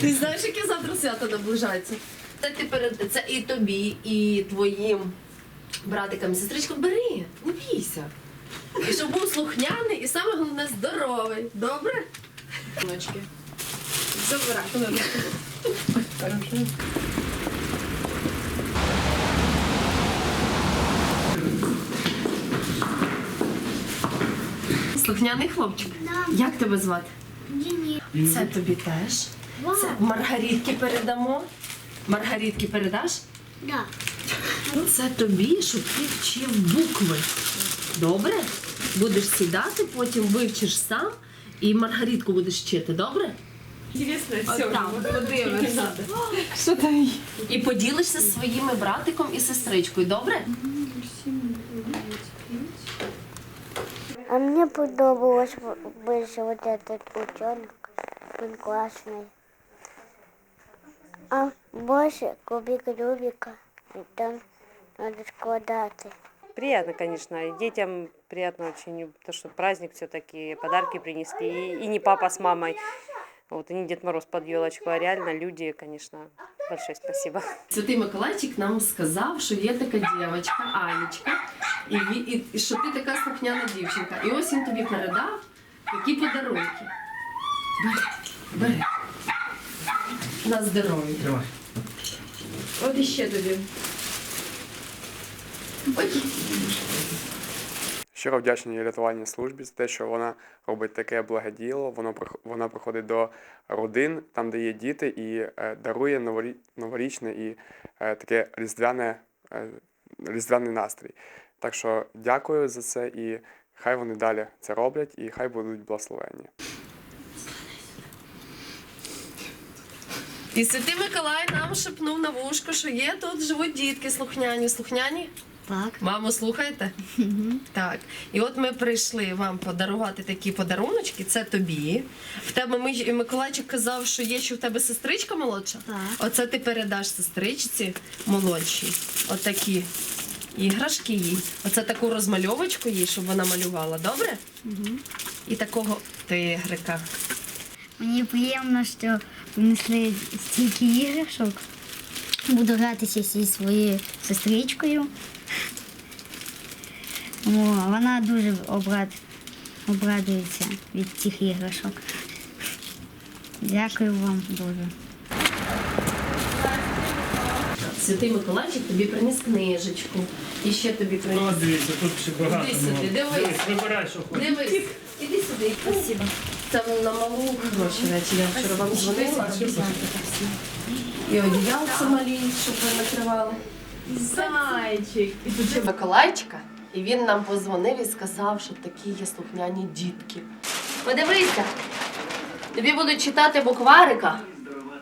Ти знаєш, яке завтра свято наближається? Це ти перед це і тобі, і твоїм братикам, і сестричкам бери, не бійся. І щоб був слухняний, і саме головне здоровий. Добре? Ночки. Забирай. Слухняний хлопчик. Як тебе звати? Денис. Це тобі теж. Це Маргаритки передамо. Маргаритки передаш? Да. Це тобі, щоб ти вчив букви. Добре? Будеш сідати, потім вивчиш сам і Маргаритку будеш вчити, добре? Там, подивишся. Що там? І поділишся зі своїми братиком і сестричкою, добре? А мне подобалось больше вот этот утенок. Он классный. А больше кубик Рубика. И там надо складать. Приятно, конечно. И детям приятно очень, то, что праздник все-таки, подарки принесли. И, и не папа с мамой. Вот, и не Дед Мороз под елочку, а реально люди, конечно. Большое спасибо. Святий Миколайчик нам сказав, що є така дівчинка, Анічка, і, ві- і, і що ти така слухняна дівчинка. І ось він тобі передав такі подарунки. Бери, бери. На здоров'я. Тримай. От іще тобі. Ой. Щиро вдячний рятувальній службі за те, що вона робить таке благе діло. Воно вона приходить до родин, там, де є діти, і е, дарує новорічне і е, таке різдвяне, е, різдвяний настрій. Так що дякую за це і хай вони далі це роблять, і хай будуть благословенні. І святий Миколай нам шепнув на вушко, що є тут живуть дітки слухняні. Слухняні? Так. Маму, слухаєте? Так. І от ми прийшли вам подарувати такі подаруночки. Це тобі. В тебе Ми- Миколайчик казав, що є ще в тебе сестричка молодша. Так. Оце ти передаш сестричці молодшій. Отакі іграшки їй. Оце таку розмальовочку їй, щоб вона малювала. Добре? І такого тигрика. Мені приємно, що принесли стільки іграшок. Буду гратися зі своєю сестричкою. О, вона дуже обрад... обрадується від цих іграшок. Дякую вам дуже. Святий Миколайчик тобі приніс книжечку. І ще тобі О, приніс. дивіться, тут ще багато. Іди сюди, мого. дивись. Вибирай, що хочеш. Дивись, іди сюди. Спасибо. Це на малу гроші речі. Я вчора вам дзвонила. І одіялці малі, щоб ви накривали. Зайчик. І тут ще Миколайчика. І він нам позвонив і сказав, що такі є слухняні дітки. Подивися. Тобі будуть читати букварика,